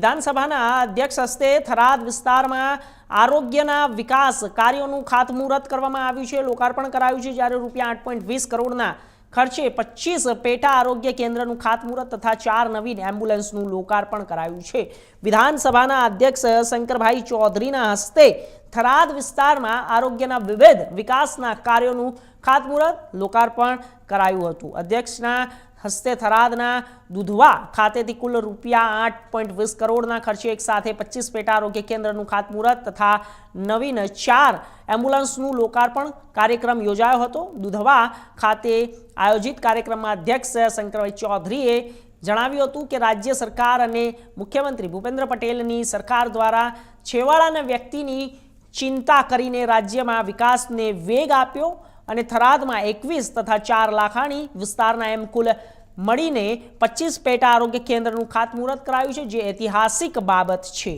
વિધાનસભાના અધ્યક્ષ હસ્તે થરાદ વિસ્તારમાં આરોગ્યના વિકાસ કાર્યોનું ખાતમુહૂર્ત કરવામાં આવ્યું છે. લોકાર્પણ કરાયું છે. જ્યારે રૂપિયા આઠ વીસ કરોડના ખર્ચે પચીસ પેટા આરોગ્ય કેન્દ્રનું ખાતમુહૂર્ત તથા ચાર નવીન એમ્બ્યુલન્સનું લોકાર્પણ કરાયું છે. વિધાનસભાના અધ્યક્ષ શંકરભાઈ ચૌધરીના હસ્તે થરાદ વિસ્તારમાં આરોગ્યના વિવિધ વિકાસના કાર્યોનું ખાતમુહૂર્ત લોકાર્પણ કરાયું હતું. અધ્યક્ષના હસ્તે થરાદના દુધવા ખાતેથી કુલ રૂપિયા આઠ પોઈન્ટ વીસ કરોડના ખર્ચે એક સાથે પચીસ પેટા આરોગ્ય કેન્દ્રનું ખાતમુહૂર્ત તથા નવીન ચાર એમ્બ્યુલન્સનું લોકાર્પણ કાર્યક્રમ યોજાયો હતો. દુધવા ખાતે આયોજિત કાર્યક્રમમાં અધ્યક્ષ શંકરભાઈ ચૌધરીએ જણાવ્યું હતું કે રાજ્ય સરકાર અને મુખ્યમંત્રી ભૂપેન્દ્ર પટેલની સરકાર દ્વારા છેવાડાના વ્યક્તિની ચિંતા કરીને રાજ્યમાં વિકાસને વેગ આપ્યો અને થરાદમાં એકવીસ તથા ચાર લાખાણી વિસ્તારના એમ કુલ મળીને પચીસ પેટા આરોગ્ય કેન્દ્રનું ખાતમુહૂર્ત કરાયું છે, જે ઐતિહાસિક બાબત છે.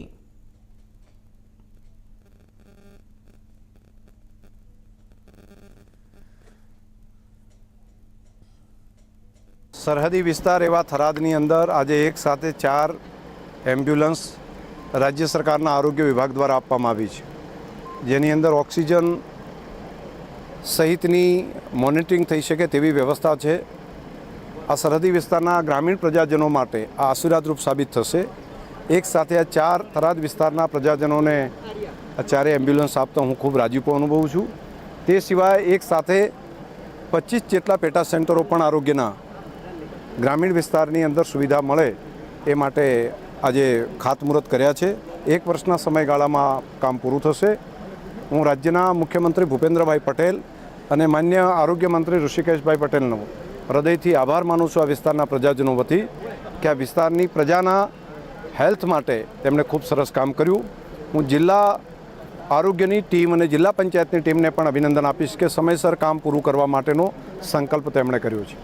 સરહદી વિસ્તાર એવા થરાદની અંદર આજે એક સાથે ચાર એમ્બ્યુલન્સ રાજ્ય સરકારના આરોગ્ય વિભાગ દ્વારા આપવામાં આવી છે. જેની અંદર ઓક્સિજન સહિતની મોનિટરિંગ થઈ શકે તેવી વ્યવસ્થા છે. આ સરહદી વિસ્તારના ગ્રામીણ પ્રજાજનો માટે આ આશીર્વાદરૂપ સાબિત થશે. એક સાથે આ ચાર થરાદ વિસ્તારના પ્રજાજનોને આ એમ્બ્યુલન્સ આપતા હું ખૂબ રાજીપો અનુભવું છું. તે સિવાય એક સાથે પચીસ જેટલા પેટા સેન્ટરો પણ આરોગ્યના ગ્રામીણ વિસ્તારની અંદર સુવિધા મળે એ માટે આજે ખાતમુહૂર્ત કર્યા છે. એક વર્ષના સમયગાળામાં કામ પૂરું થશે. હું રાજ્યના મુખ્યમંત્રી ભૂપેન્દ્રભાઈ પટેલ અને માન્ય આરોગ્ય મંત્રી ઋષિકેશભાઈ પટેલનો હૃદયથી આભાર માનું છું આ વિસ્તારના પ્રજાજનો વતી કે આ વિસ્તારની પ્રજાના હેલ્થ માટે તેમણે ખૂબ સરસ કામ કર્યું. હું જિલ્લા આરોગ્યની ટીમ અને જિલ્લા પંચાયતની ટીમને પણ અભિનંદન આપીશ કે સમયસર કામ પૂરું કરવા માટેનો સંકલ્પ તેમણે કર્યો છે.